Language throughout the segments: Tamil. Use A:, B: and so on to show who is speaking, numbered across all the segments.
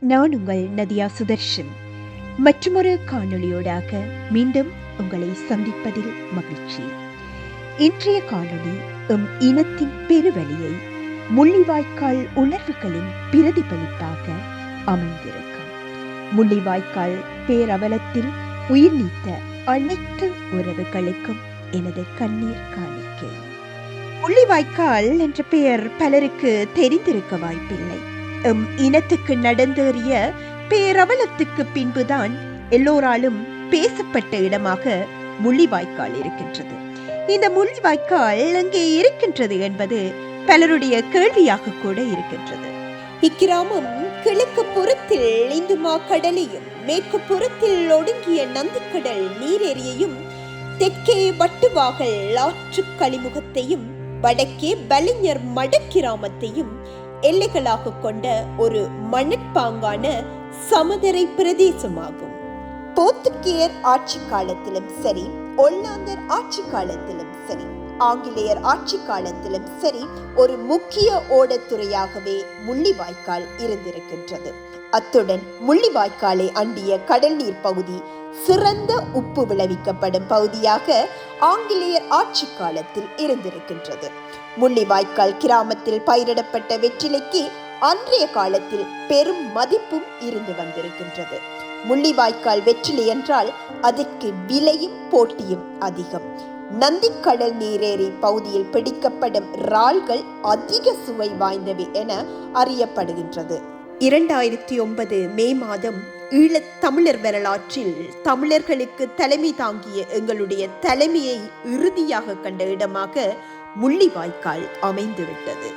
A: நான் உங்கள் நதியா சுதர்ஷன். மற்றொரு காணொளியோடாக மீண்டும் உங்களை சந்திப்பதில் மகிழ்ச்சி. இன்றைய காணொளி எம் இனத்தின் பெருவழியை முள்ளிவாய்க்கால் உணர்வுகளின் பிரதிபலிப்பாக அமைந்திருக்கும். முள்ளிவாய்க்கால் பேரவலத்தில் உயிர் நீத்த அனைத்து உறவுகளுக்கும் எனது கண்ணீர் காணிக்கை. முள்ளிவாய்க்கால் என்ற பெயர் பலருக்கு தெரிந்திருக்க வாய்ப்பில்லை. எம் இனத்துக்கு நடந்தேறிய பேரவலத்துக்கு பின்புதான் எல்லோராலும் பேசப்பட்ட இடமாக முள்ளிவாய்க்கால் இருக்கின்றது. இந்த முள்ளிவாய்க்கால் அங்கே இருக்கின்றது என்பது பலருடைய கேள்வியாக கூட இருக்கின்றது.
B: இக்கிராமம் கிழக்கு புறத்தில் இந்துமா கடலையும் மேற்கு புறத்தில் ஒடுங்கிய நந்திக்கடல் நீரேரியையும் தெற்கே வட்டுவாகல் ஆற்று கழிமுகத்தையும் வடக்கே பலிஞர் மடக்கிராமத்தையும் எல்லைகளாக கொண்ட ஒரு மணற்பாங்கான சமதரை பிரதேசமாகும். போர்த்துகேயர் ஆட்சி காலத்திலும் சரி ஒல்லாந்தர் ஆட்சி காலத்திலும் சரி ஆங்கிலேயர் ஆட்சி காலத்திலும் சரி ஒரு முக்கிய ஓடத்துறையாகவே முள்ளிவாய்க்கால் இருந்திருக்கின்றது. அத்துடன் முள்ளிவாய்க்காலை அண்டிய கடல் நீர் பகுதி சிறந்த உப்பு விளைவிக்கப்படும் பகுதியாக ஆங்கிலேயர் ஆட்சி காலத்தில் இருந்திருக்கின்றது. முள்ளிவாய்க்கால் கிராமத்தில் பயிரிடப்பட்ட வெற்றிலைக்கு அன்றைய காலத்தில் பெரும் மதிப்பும் இருந்து வந்திருக்கின்றது. முள்ளிவாய்க்கால் வெற்றிலை என்றால் அதற்கு விலையும் போட்டியும் அதிகம். நந்திக்கடல் நீரேறி பகுதியில் பிடிக்கப்படும் இறால்கள் அதிக சுவை வாய்ந்தவை என அறியப்படுகின்றது. இரண்டாயிரத்தி ஒன்பது மே மாதம் ஈழத் தமிழர் வரலாற்றில் தமிழர்களுக்கு தலைமை தாங்கிய எங்களுடைய தலைமையை இறுதியாக கண்ட இடமாக முள்ளிவாய்க்கால் அமைந்துவிட்டது.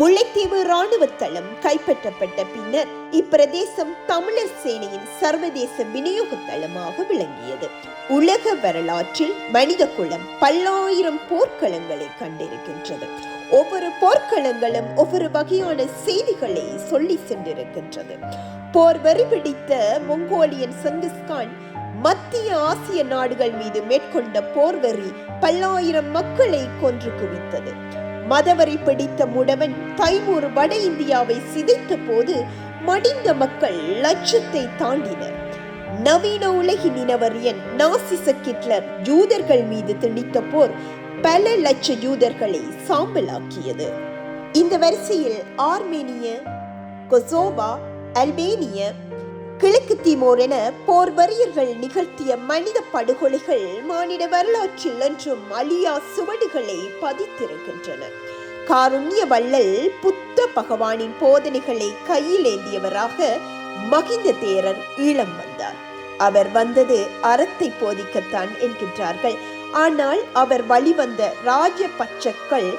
B: முல்லைத்தீவு இராணுவ தளம் கைப்பற்றப்பட்ட பின்னர் இப்பிரதேசம் தமிழர் சேனையின் சர்வதேச விநியோக தளமாக விளங்கியது. உலக வரலாற்றில் மனித குலம் பல்லாயிரம் போர்க்களங்களை கண்டிருக்கின்றது. ஒவ்வொரு போர்க்களங்களும் ஒவ்வொரு வகையான செய்திகளை சொல்லி சென்றிருக்கின்றது. போர் வரி பிடித்த மொங்கோலியன் செங்கிஸ்கான் மத்திய ஆசிய நாடுகள் மீது மேற்கொண்ட போர்வரி பல்லாயிரம் மக்களை கொன்று குவித்தது. மதவரி பிடித்த முடவன் தைமூர் வட இந்தியாவை சிதைத்த போது மடிந்த மக்கள் லட்சத்தை தாண்டினர். நவீன உலகின் இனவரியன் நாசிச கிட்லர் யூதர்கள் மீது திணித்த போர் பல லட்ச யூதர்களை சாம்பலாக்கியது. இந்த வரிசையில் ஆர்மேனிய கொசோவா அல்பேனிய கிழக்கு திமோர் என போர் வரியர்கள் நிகழ்த்திய மனித படுகொலைகள் மானிட வரலாற்றில் என்றும் அழியா சுவடுகளை பதித்திருக்கின்றன. காருண்ய வள்ளல் புத்த பகவானின் போதனைகளை கையில் ஏந்தியவராக மகிந்த தேரர் ஈழம் வந்தார். அவர் வந்தது அறத்தை போதிக்கத்தான் என்கின்றார்கள். ஆனால் அவர் வழிவந்த ராஜபட்சக்கள்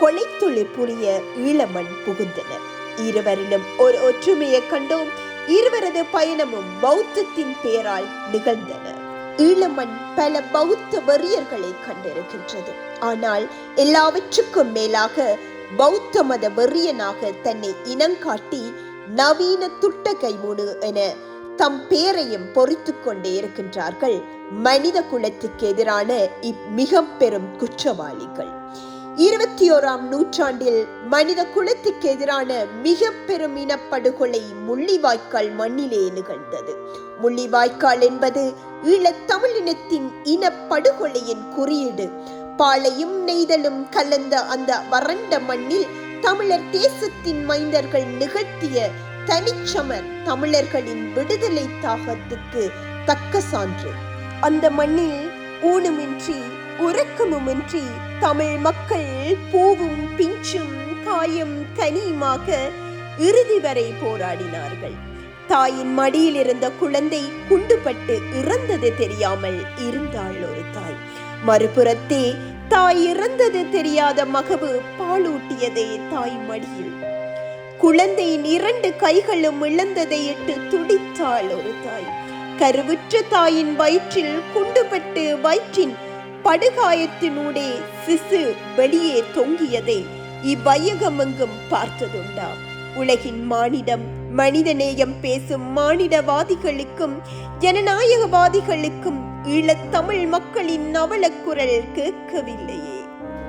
B: கொலைத்தொழில் புரிய ஈழமன் புகுந்தனர். இருவரிலும் ஒரு ஒற்றுமையை கண்டோம். இருவரது பயணமும் பௌத்தத்தின் பெயரால் நிகழ்ந்தன. ஈழமண் பல பௌத்த வெறியர்களை கண்டிருக்கின்றது. ஆனால் எல்லாவற்றுக்கும் மேலாக பௌத்த மத வெறியனாக தன்னை இனங்காட்டி நவீன துட்ட கைமூடு என தம் பேரையும் பொறித்து கொண்டே இருக்கின்றார்கள். மனித குலத்துக்கு எதிரான இம்மிக பெரும் குற்றவாளிகள். இருபத்தி ஓராம் நூற்றாண்டில் மனித குலத்துக்கு எதிரான மிக பெரும் இனப்படுகொலை முள்ளிவாய்க்கால் மண்ணிலே நிகழ்ந்தது. முள்ளிவாய்க்கால் என்பது ஈழத் தமிழினத்தின் இனப்படுகொலையின் குறியீடு. பாலையும் நெய்தலும் கலந்த அந்த வறண்ட மண்ணில் தமிழர் தேசத்தின் மைந்தர்கள் நிகழ்த்திய தனிச்சமர் தமிழர்களின் விடுதலை தாகத்துக்கு தக்க சான்று. அந்த மண்ணில் ஊனமின்றி உறக்கமுமின்றி தமிழ் மக்கள் பூவும் பிஞ்சும் காயும் கனியுமாக இறுதி வரை போராடினார்கள். தாயின் மடியில் இருந்த குழந்தை குண்டுபட்டு இறந்தது தெரியாமல் இருந்தாள் ஒரு தாய். மறுபுறத்தே தாய் இறந்தது தெரியாத மகவு பாலூட்டியதே தாய் மடியில். குழந்தையின் இரண்டு கைகளும் இழந்ததை இட்டு துடித்தாள் ஒரு தாய். கருவுற்ற தாயின் வயிற்றில் குண்டுபட்டு வயிற்றின் படுகாயத்தினூடே சிசு வெளியே தொங்கியதை இவ்வையகமெங்கும் பார்த்ததுண்டா. உலகின் மானிடம் மனிதநேயம் பேசும் மானிடவாதிகளுக்கும் ஜனநாயகவாதிகளுக்கும் ஈழத் தமிழ் மக்களின் நவளக்குரல் கேட்கவில்லையே.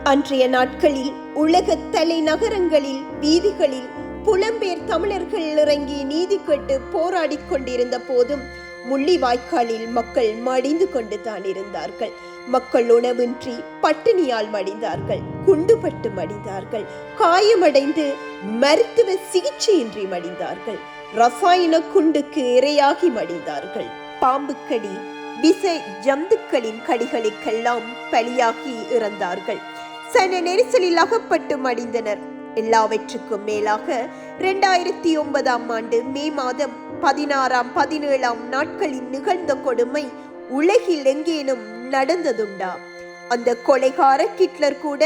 B: அன்றைய நாட்களில் உலக தலைநகரங்களில் வீதிகளில் புலம்பெயர் தமிழர்கள் இறங்கி நீதி கேட்டு போராடி கொண்டிருந்த போதும் முள்ளிவாய்க்காலில் மக்கள் மடிந்து கொண்டு தான் இருந்தார்கள். மக்கள் உணவின்றி பட்டினியால் மடிந்தார்கள் குண்டுபட்டு மடிந்தார்கள் காயமடைந்து மருத்துவ சிகிச்சையின்றி மடிந்தார்கள் ரசாயன குண்டுக்கு இரையாகி மடிந்தார்கள். பாம்புக்கடி விச ஜந்துக்களின் கடிகளுக்கெல்லாம் பலியாகி இறந்தார்கள். சன நெரிசலில் அகப்பட்டு மடிந்தனர். எல்லாவற்றுக்கும் மேலாக இரண்டாயிரத்தி ஒன்பதாம் ஆண்டு மே மாதம் பதினாறாம் பதினேழாம் நாட்களில் நிகழ்ந்த கொடுமை உலகில் எங்கேனும் நடந்ததுண்டா? அந்த கொலைகார கிட்லர் கூட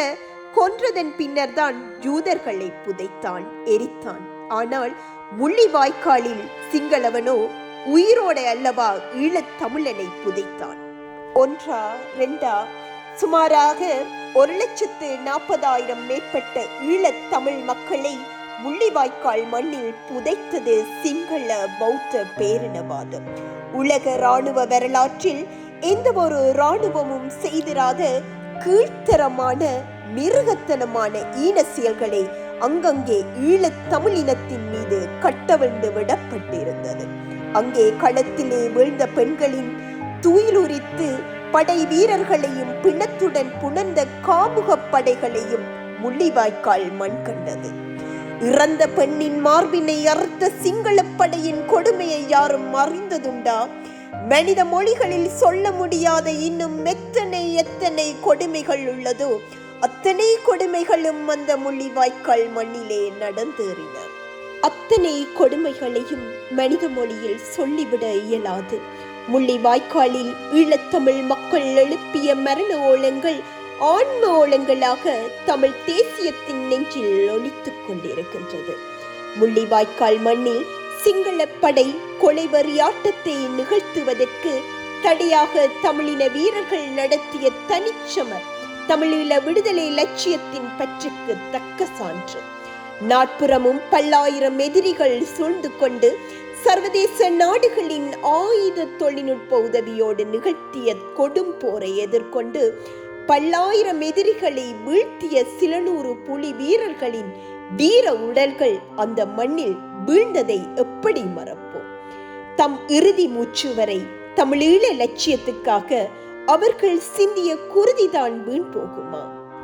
B: கொன்றதன் பின்னர் தான் ஜூதர்களை புதைத்தான் எரித்தான். ஆனால் முள்ளிவாய்க்காலில் சிங்களவனோ உயிரோட அல்லவா ஈழத் தமிழனை புதைத்தான். ஒன்றா ரெண்டா? சுமாராக ஒரு லட்சத்து நாற்பதாயிரம் மேற்பட்ட ஈழத் தமிழ் மக்களை முள்ளிவாய்க்கால் மண்ணில் புதைத்தது சிங்கள பௌத்த பேரினவாதம். உலக இராணுவ வரலாற்றில் எந்த ஒரு இராணுவமும் செய்திராத கீழ்த்தரமான மிருகத்தனமான ஈன செயல்களை அங்கங்கே ஈழத் தமிழினத்தின் மீது கட்டவிழ்ந்து விடப்பட்டிருந்தது. அங்கே களத்திலே வீழ்ந்த பெண்களின் துயிலுரித்து படை வீரர்களையும் பிணத்துடன் புணர்ந்த காமுகப் படைகளையும் முள்ளிவாய்க்கால் மண் கண்டது. இறந்த பெண்ணின் மார்பினை அறுத்த சிங்களப்படையின் கொடுமையை யாரும் அறிந்ததுண்டா? மனித மொழிகளில் சொல்ல முடியாத இன்னும் எத்தனை எத்தனை கொடுமைகள் உள்ளதோ அத்தனை கொடுமைகளும் அந்த முள்ளிவாய்க்கால் மண்ணிலே நடந்தேறின. அத்தனை கொடுமைகளையும் மனித மொழியில் சொல்லிவிட இயலாது. முள்ளிவாய்க்காலில் ஈழத்தமிழ் மக்கள் எழுப்பிய மரண ஓலங்கள் ஆன்மோளங்களாக தமிழ் தேசியத்தின் நெஞ்சில் ஒலித்துக் கொண்டிருக்கின்றது. முள்ளிவாய்க்கால் மண்ணில் சிங்கள படை கொலைவரியாட்டத்தை நிகழ்த்துவதற்கு தடையாக தமிழின வீரர்கள் நடத்திய தனிச்சமர் தமிழீழ விடுதலை லட்சியத்தின் பற்றுக்கு தக்க சான்று. நாட்புறமும் பல்லாயிரம் எதிரிகள் சூழ்ந்து கொண்டு சர்வதேச நாடுகளின் ஆயுத தொழில்நுட்ப உதவியோடு நிகழ்த்திய கொடும் போரை எதிர்கொண்டு பல்லாயிரம் எதிரிகளை வீழ்த்திய சில நூறு புலி வீரர்களின் வீர உடல்கள் அந்த மண்ணில் வீழ்ந்ததை எப்படி மறப்போம்? தம் இறுதி மூச்சு வரை தமிழீழ லட்சியத்துக்காக அவர்கள் சிந்திய குருதிதான் வீண் போகுமா?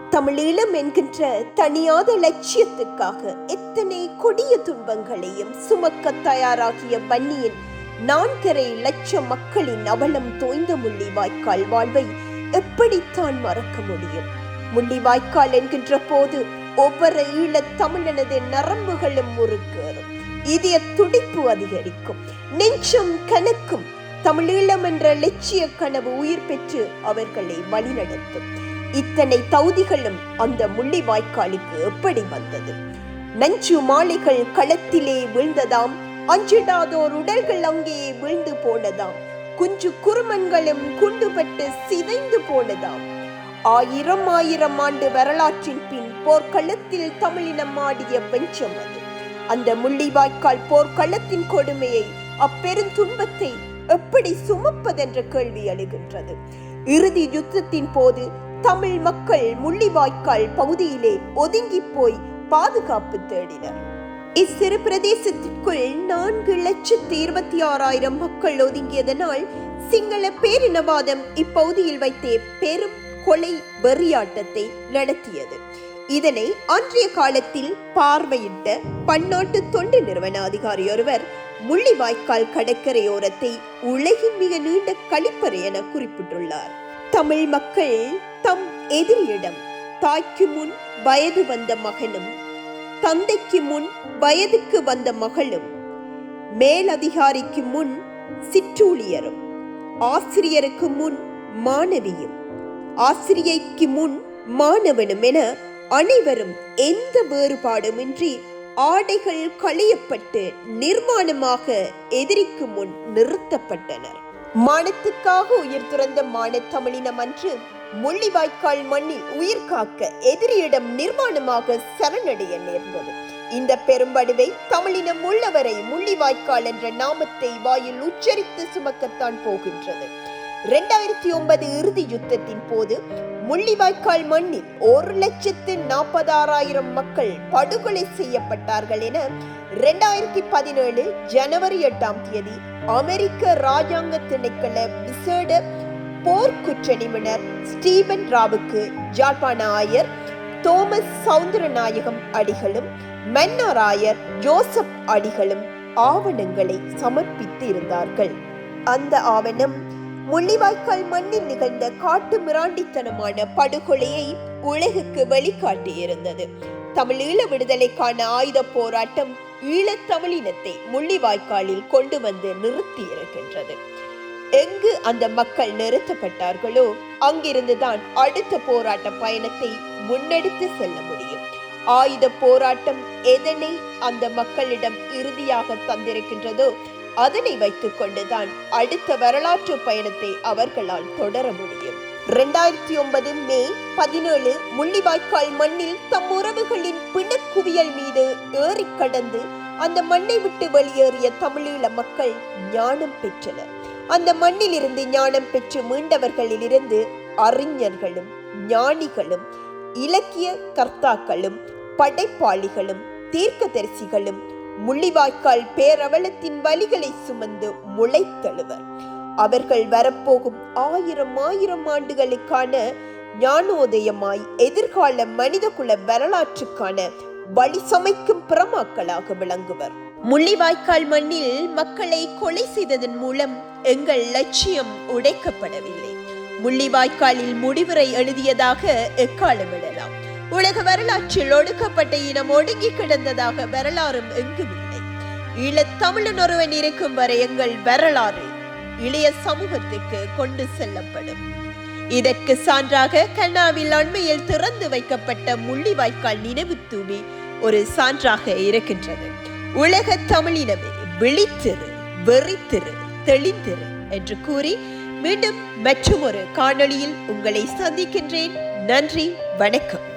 B: தமிழீழம் என்கின்ற தனியாத லட்சியத்துக்காக எத்தனை கொடிய துன்பங்களையும் சுமக்க தயாராகிய வன்னியின் நான்கரை லட்சம் மக்களின் அவலம் தோய்ந்த முள்ளிவாய்க்கால் வாழ்வை எப்படித்தான் மறக்க முடியும்? முள்ளிவாய்க்கால் என்கின்ற போது ஒவ்வொரு ஈழத் தமிழனது நரம்புகளும் முறுக்கேறும். இதய துடிப்பு அதிகரிக்கும். நெஞ்சம் கணக்கும் தமிழீழம் என்ற லட்சிய கனவு உயிர் பெற்று அவர்களை வழிநடத்தும். இத்தனை தகுதிகளும் அந்த முள்ளிவாய்க்காலுக்கு எப்படி வந்தது? நஞ்சு மாலைகள் களத்திலே விழுந்ததாம். அஞ்சிடாதோர் உடல்கள் அங்கே வீழ்ந்து போனதாம். குஞ்சு குருமன்களும் குண்டுபட்டு சிதைந்து போனதாம். ஆயிரம் ஆயிரம் ஆண்டு வரலாற்றின் பின் போர்க்களத்தில் தமிழினம் ஆடிய பெஞ்சம் அது அந்த முள்ளிவாய்க்கால் போர்க்களத்தின் கொடுமையை அப்பெருந்துன்பத்தை எப்படி சுமப்பதென்ற கேள்வி எழுகின்றது. இறுதி யுத்தத்தின் போது தமிழ் மக்கள் முள்ளிவாய்க்கால் பகுதியிலே ஒதுங்கி போய் பாதுகாப்பு தேடினர். இச்சிறு பிரதேசத்திற்குள் நான்கு லட்சத்தி இருபத்தி ஆறாயிரம் மக்கள் ஒதுங்கியதனால் சிங்கள பேரினவாதம் இப்பகுதியில் வைத்தே பெரும் கொலை வெறியாட்டத்தை நடத்தியது. இதனை அன்றைய காலத்தில் பார்வையிட்ட பன்னாட்டு தொண்டு நிறுவன அதிகாரி ஒருவர் முள்ளிவாய்க்கால் கடற்கரையோரத்தை உலகின் மிக நீண்ட கழிப்பறை என குறிப்பிட்டுள்ளார். தமிழ் மக்கள் தம் எதிரியிடம் தாய்க்கு முன் வயது வந்த மகனும் தந்தைக்கு முன் வயதுக்கு வந்த மகளும் மேலதிகாரிக்கு முன் சிற்றூழியரும் ஆசிரியருக்கு முன் மாணவியும் ஆசிரியைக்கு முன் மாணவனும் என அனைவரும் எந்த வேறுபாடுமின்றி ஆடைகள் களையப்பட்டு நிர்மாணமாக எதிரிக்கு முன் நிறுத்தப்பட்டனர். மானத்துக்காக உயிர் துறந்த மானத்தமிழினம் அன்று முள்ளிவாய்க்கால் மண்ணில் உயிர் காக்க எதிரியிடம் நிர்மாணமாக சரணடைய நேர்ந்தது. இந்த பெரும்படுவை தமிழினம் உள்ளவரை முள்ளிவாய்க்கால் என்ற நாமத்தை வாயில் உச்சரித்து சுமக்கத்தான் போகின்றது. இரண்டாயிரத்தி ஒன்பது இறுதி யுத்தத்தின் போது முள்ளிவாய்க்கால் மண்ணில் ஒரு லட்சத்து நாற்பதாறாயிரம் மக்கள் படுகொலை செய்யப்பட்டார்கள் என இரண்டாயிரத்தி பதினேழு ஜனவரி எட்டாம் தேதி அமெரிக்க ராஜாங்க திணைக்கள விசேட போர்க்குற்ற நிபுணர் ஸ்டீபன் ராவுக்கு ஜாழ்ப்பாண ஆயர் தோமஸ் சவுந்தரநாயகம் அடிகளும் மன்னாராயர் ஜோசப் அடிகளும் ஆவணங்களை சமர்ப்பித்து இருந்தார்கள் அந்த ஆவணம் முள்ளிவாய்க்கால் மண்ணில் நிகழ்ந்த காட்டு மிராண்டித்தனமான படுகொலையை உலகுக்கு வெளிக்காட்டியிருந்தது தமிழீழ விடுதலைக்கான ஆயுத போராட்டம் ஈழத்தமிழினத்தை முள்ளிவாய்க்காலில் கொண்டு வந்து நிறுத்தியிருக்கின்றது. எங்கு அந்த மக்கள் நிறுத்தப்பட்டார்களோ அங்கிருந்துதான் அடுத்த போராட்ட பயணத்தை முன்னெடுத்து செல்ல முடியும். ஆயுத போராட்டம் எதனை அந்த மக்களிடம் இறுதியாக தந்திருக்கின்றதோ அதனை வைத்துக் கொண்டுதான் அடுத்த வரலாற்று பயணத்தை அவர்களால் தொடர முடியும். இரண்டாயிரத்தி ஒன்பது மே பதினேழு முள்ளிவாய்க்கால் மண்ணில் தம் உறவுகளின் பிணக்குவியல் மீது ஏறி கடந்து அந்த மண்ணை விட்டு வெளியேறிய தமிழீழ மக்கள் ஞானம் பெற்றனர். அந்த மண்ணிலிருந்து ஞானம் பெற்று மீண்டவர்களிலிருந்து அறிஞர்களும் ஞானிகளும் இலக்கிய கர்த்தாக்களும் படைப்பாளிகளும் தீர்க்கதரிசிகளும் முள்ளிவாய்க்கால் பேரவலத்தின் வலிகளை சுமந்து முளைத்தழுவர். அவர்கள் வரப்போகும் ஆயிரம் ஆயிரம் ஆண்டுகளுக்கான ஞானோதயமாய் எதிர்கால மனிதகுல வரலாற்றுக்கான வழி சமைக்கும் பிரமாக்களாக விளங்குவர். முள்ளிவாய்க்கால் மண்ணில் மக்களை கொலை செய்ததன் மூலம் எங்கள் லட்சியம் உடைக்கப்படவில்லை. முள்ளிவாய்க்காலில் முடிவுரை எழுதியதாக எக்காலமிடலாம் உலக வரலாற்றில் ஒடுக்கப்பட்ட இனம் ஒடுங்கி கிடந்ததாக வரலாறும் எங்குமில்லை ஈழத் தமிழன் ஒருவன் இருக்கும் வரை எங்கள் வரலாறு இளைய சமூகத்துக்கு கொண்டு செல்லப்படும். இதற்கு சான்றாக கண்ணாவில் அண்மையில் திறந்து வைக்கப்பட்ட முள்ளிவாய்க்கால் நினைவு தூவி ஒரு சான்றாக இருக்கின்றது. உலக தமிழினமே விழித்திரு வெறித்திரு தெளிந்திரு என்று கூறி மீண்டும் மற்றொரு காணொளியில் உங்களை சந்திக்கின்றேன். நன்றி வணக்கம்.